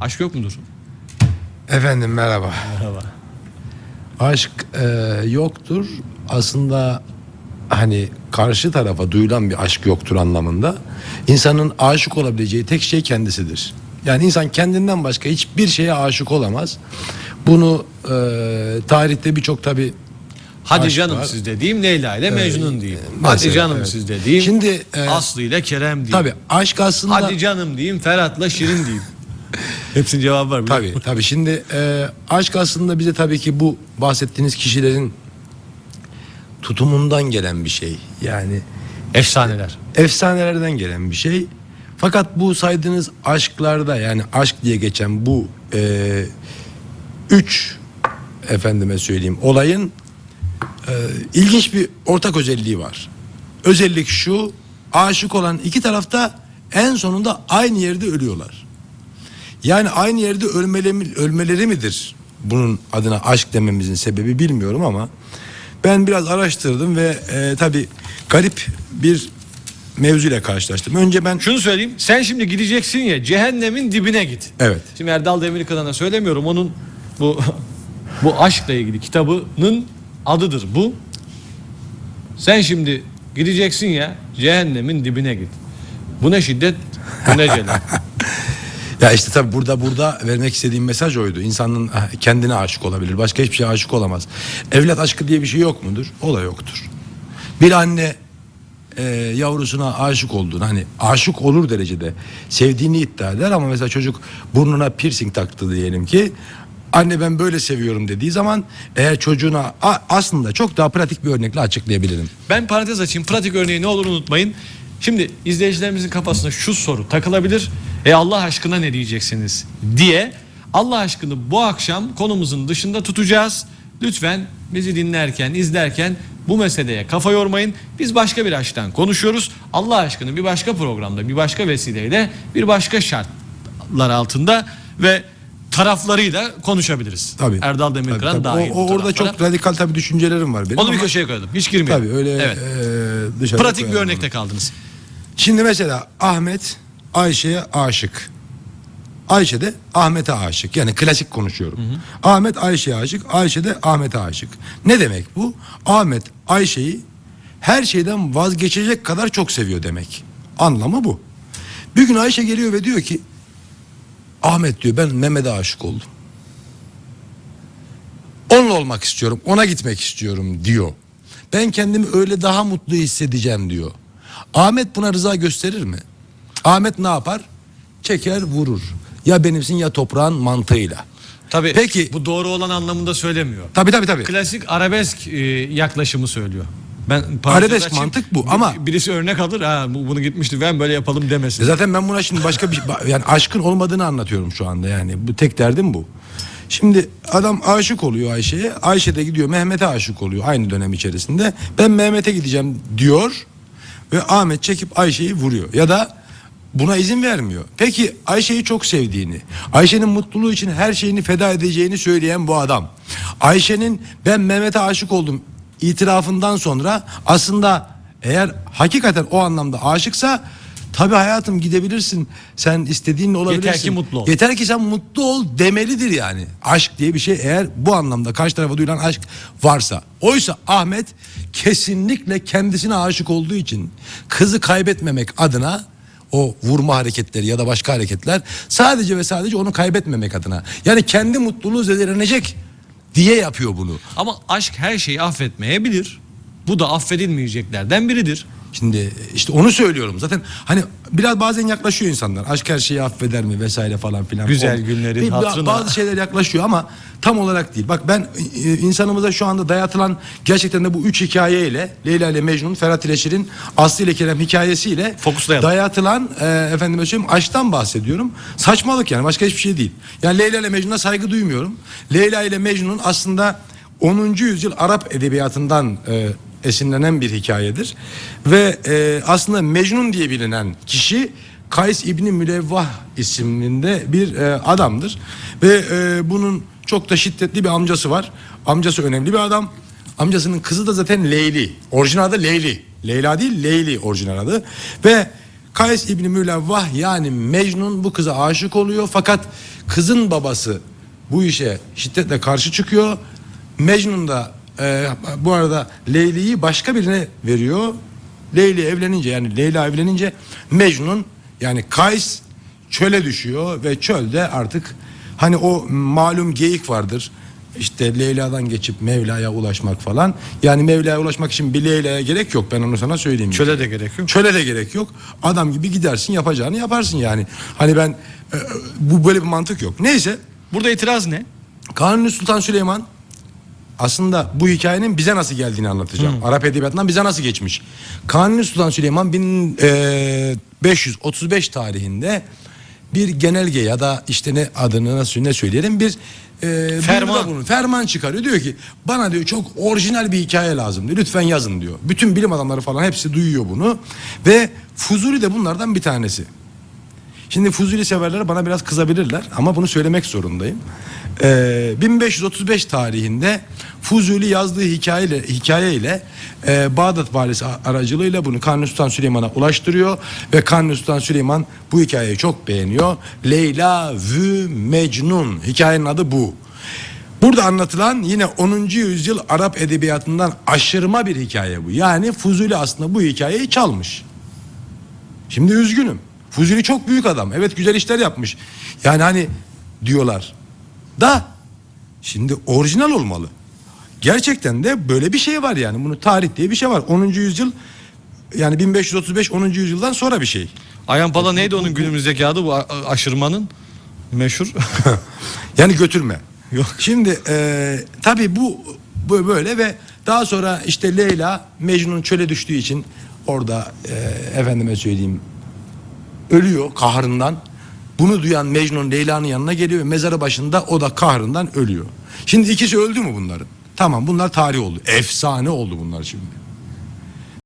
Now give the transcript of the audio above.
Aşk yok mudur? Efendim merhaba. Merhaba. Aşk e, yoktur. Aslında hani karşı tarafa duyulan bir aşk yoktur anlamında. İnsanın aşık olabileceği tek şey kendisidir. Yani insan kendinden başka hiçbir şeye aşık olamaz. Bunu e, tarihte birçok tabi Hadi Aşk canım var. siz dediğim Leyla ile Mecnun diyeyim. Hadi mesela, canım evet. siz dediğim Şimdi, e, Aslı ile Kerem diyeyim. tabi aşk aslında Hadi canım diyeyim Ferhat'la Şirin diyeyim. Hepsinin cevabı var. biliyor Tabii tabii. Şimdi e, aşk aslında bize tabii ki bu bahsettiğiniz kişilerin tutumundan gelen bir şey. Yani Efsaneler. efsanelerden gelen bir şey. Fakat bu saydığınız aşklarda yani aşk diye geçen bu e, üç efendime söyleyeyim olayın e, ilginç bir ortak özelliği var. Özellik şu aşık olan iki tarafta en sonunda aynı yerde ölüyorlar. Yani aynı yerde ölmeleri, ölmeleri midir? Bunun adına aşk dememizin sebebi bilmiyorum ama ben biraz araştırdım ve e, tabii garip bir mevzuyla karşılaştım. Önce ben Şunu söyleyeyim. Sen şimdi gideceksin ya cehennemin dibine git. Evet. Şimdi Erdal Demirkan'a söylemiyorum. Onun bu bu aşkla ilgili kitabının adıdır bu. Sen şimdi gideceksin ya cehennemin dibine git. Bu ne şiddet, bu ne celal. Ya işte tabii burada burada vermek istediğim mesaj oydu. İnsanın kendine aşık olabilir. Başka hiçbir şeye aşık olamaz. Evlat aşkı diye bir şey yok mudur? O da yoktur. Bir anne e, yavrusuna aşık olduğunu hani aşık olur derecede sevdiğini iddia eder ama mesela çocuk burnuna piercing taktı diyelim ki anne ben böyle seviyorum dediği zaman eğer çocuğuna aslında çok daha pratik bir örnekle açıklayabilirim. Ben parantez açayım. Pratik örneği ne olur unutmayın. Şimdi izleyicilerimizin kafasına şu soru takılabilir. E Allah aşkına ne diyeceksiniz diye Allah aşkını bu akşam konumuzun dışında tutacağız. Lütfen bizi dinlerken, izlerken bu meseleye kafa yormayın. Biz başka bir açıdan konuşuyoruz. Allah aşkını bir başka programda, bir başka vesileyle, bir başka şartlar altında ve taraflarıyla konuşabiliriz. Tabii. Erdal Demirkıran Tabii, tabii. dahil. O, o orada çok radikal tabii düşüncelerim var benim. Onu bir köşeye koyalım. Hiç girmeyelim. Tabii öyle Evet. e, dışarıda Pratik bir örnekte kaldınız. Şimdi mesela Ahmet Ayşe'ye aşık. Ayşe de Ahmet'e aşık. Yani klasik konuşuyorum. Ahmet Ayşe'ye aşık, Ayşe de Ahmet'e aşık. Ne demek bu? Ahmet Ayşe'yi her şeyden vazgeçecek kadar çok seviyor demek. Anlamı bu. Bir gün Ayşe geliyor ve diyor ki Ahmet diyor ben Mehmet'e aşık oldum. Onunla olmak istiyorum, ona gitmek istiyorum diyor. Ben kendimi öyle daha mutlu hissedeceğim diyor. Ahmet buna rıza gösterir mi? Ahmet ne yapar? Çeker vurur. Ya benimsin ya toprağın mantığıyla. Tabii. Peki- bu doğru olan anlamında söylemiyor. Tabii tabii tabii. Klasik arabesk e, yaklaşımı söylüyor. Ben Arabesk açayım. mantık bu Bir- ama- birisi örnek alır ha bu- bunu gitmişti ben böyle yapalım demesin. E Zaten ben buna şimdi başka bir şey- yani aşkın olmadığını anlatıyorum şu anda yani. Bu tek derdim bu. Şimdi adam aşık oluyor Ayşe'ye. Ayşe de gidiyor Mehmet'e aşık oluyor aynı dönem içerisinde. Ben Mehmet'e gideceğim diyor ve Ahmet çekip Ayşe'yi vuruyor. Ya da buna izin vermiyor. Peki Ayşe'yi çok sevdiğini, Ayşe'nin mutluluğu için her şeyini feda edeceğini söyleyen bu adam. Ayşe'nin ben Mehmet'e aşık oldum itirafından sonra aslında eğer hakikaten o anlamda aşıksa tabii hayatım gidebilirsin. Sen istediğin olabilirsin. Yeter ki mutlu ol. Yeter ki sen mutlu ol demelidir yani. Aşk diye bir şey eğer bu anlamda karşı tarafa duyulan aşk varsa. Oysa Ahmet kesinlikle kendisine aşık olduğu için kızı kaybetmemek adına o vurma hareketleri ya da başka hareketler sadece ve sadece onu kaybetmemek adına. Yani kendi mutluluğu zedelenecek diye yapıyor bunu. Ama aşk her şeyi affetmeyebilir. Bu da affedilmeyeceklerden biridir. Şimdi işte onu söylüyorum zaten hani biraz bazen yaklaşıyor insanlar aşk her şeyi affeder mi vesaire falan filan. Güzel günlerin Bir- hatırına. Bazı şeyler yaklaşıyor ama tam olarak değil. Bak ben e, insanımıza şu anda dayatılan gerçekten de bu üç hikayeyle Leyla ile Mecnun, Ferhat ile Şirin, Aslı ile Kerem hikayesiyle Fokuslayalım. dayatılan e, efendime söyleyeyim aşktan bahsediyorum. Saçmalık yani başka hiçbir şey değil. Yani Leyla ile Mecnun'a saygı duymuyorum. Leyla ile Mecnun aslında 10. yüzyıl Arap edebiyatından e, esinlenen bir hikayedir. Ve e, aslında Mecnun diye bilinen kişi Kays İbni Mülevvah isimlinde bir e, adamdır. Ve e, bunun çok da şiddetli bir amcası var. Amcası önemli bir adam. Amcasının kızı da zaten Leyli. Orijinal adı Leyli. Leyla değil Leyli orijinal adı. Ve Kays İbni Mülevvah yani Mecnun bu kıza aşık oluyor fakat kızın babası bu işe şiddetle karşı çıkıyor. Mecnun da e, bu arada Leyli'yi başka birine veriyor. Leyli evlenince yani Leyla evlenince Mecnun yani Kays çöle düşüyor ve çölde artık hani o malum geyik vardır. İşte Leyla'dan geçip Mevla'ya ulaşmak falan. Yani Mevla'ya ulaşmak için bir Leyla'ya gerek yok. Ben onu sana söyleyeyim. Çöle de gerek yok. Çöle de gerek yok. Adam gibi gidersin yapacağını yaparsın yani. Hani ben e, e, bu böyle bir mantık yok. Neyse Burada itiraz ne? Kanuni Sultan Süleyman aslında bu hikayenin bize nasıl geldiğini anlatacağım. Arap edebiyatından bize nasıl geçmiş. Kanuni Sultan Süleyman 1535 tarihinde bir genelge ya da işte ne adını nasıl ne söyleyelim bir e, Ferman. bulun- ferman çıkarıyor. Diyor ki bana diyor çok orijinal bir hikaye lazım diyor. Lütfen yazın diyor. Bütün bilim adamları falan hepsi duyuyor bunu ve Fuzuli de bunlardan bir tanesi. Şimdi Fuzuli severler bana biraz kızabilirler ama bunu söylemek zorundayım. Ee, 1535 tarihinde Fuzuli yazdığı hikayeyle, hikayeyle e, Bağdat valisi aracılığıyla bunu Kanuni Sultan Süleyman'a ulaştırıyor ve Kanuni Sultan Süleyman bu hikayeyi çok beğeniyor. Leyla vü Mecnun hikayenin adı bu. Burada anlatılan yine 10. yüzyıl Arap edebiyatından aşırma bir hikaye bu. Yani Fuzuli aslında bu hikayeyi çalmış. Şimdi üzgünüm. Fuzuli çok büyük adam. Evet güzel işler yapmış. Yani hani diyorlar. Da şimdi orijinal olmalı. Gerçekten de böyle bir şey var yani. Bunu tarih diye bir şey var. 10. yüzyıl yani 1535 10. yüzyıldan sonra bir şey. Ayhan Pala neydi onun günümüzdeki adı bu aşırmanın? Meşhur. Yani götürme. Yok. Şimdi e, tabii bu, bu böyle ve daha sonra işte Leyla Mecnun çöle düştüğü için orada e, efendime söyleyeyim ölüyor kahrından. Bunu duyan Mecnun Leyla'nın yanına geliyor mezarı başında o da kahrından ölüyor. Şimdi ikisi öldü mü bunların? Tamam bunlar tarih oldu. Efsane oldu bunlar şimdi.